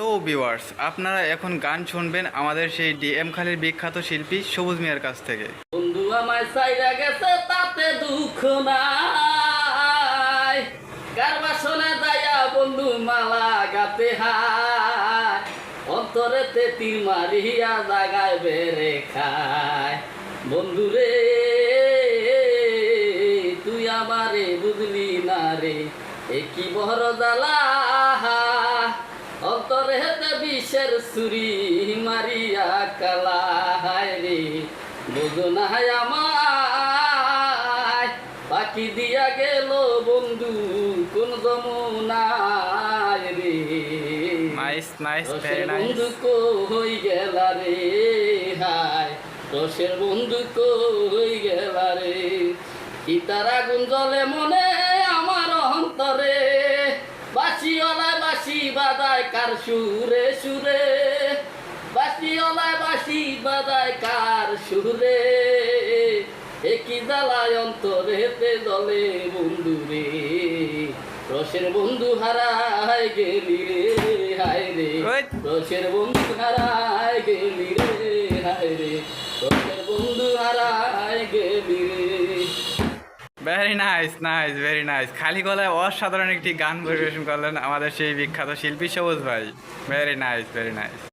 তো ভিউয়ার্স আপনারা এখন গান শুনবেন আমাদের সেই ডিএম খালির বিখ্যাত শিল্পী সবুজ মিয়ার কাছ থেকে। বন্ধু সাইরা গেছে, তাতে দুঃখ নাই। কার বাসনে যাইয়া বন্ধু মালা গাতে হায়? তেতির মারিয়া জাগায় বেড়ে খায়। বন্ধু রে, তুই আমারে বুঝলি না রে, এ কি বহর জ্বালা? বিষের সুরি মারিয়া কালা রে বুঝো না আমায় পাখি দিয়া গেল বন্ধু কোন যমুনায় রে। Nice nice very nice. বন্ধু কই গেলা রে হায়। রসের বন্ধু কই গেলা রে। সীতার আগুন জলে মনে বাদায় কার সুরে সুরে? বাসি অলায় বাসি বাদায় কার সুরে? একই জ্বালায় অন্তরে হেতে জলে বন্ধু রে? রসের বন্ধু হারায় গেলি রে হায় রে। রসের বন্ধু হারায় গেলি রে হায় রে। রসের বন্ধু হারায় গেলি রে। Very nice nice very nice খালি গলায় অসাধারণ একটি গান পরিবেশন করলেন আমাদের সেই বিখ্যাত শিল্পী সবুজ ভাই। Very nice very nice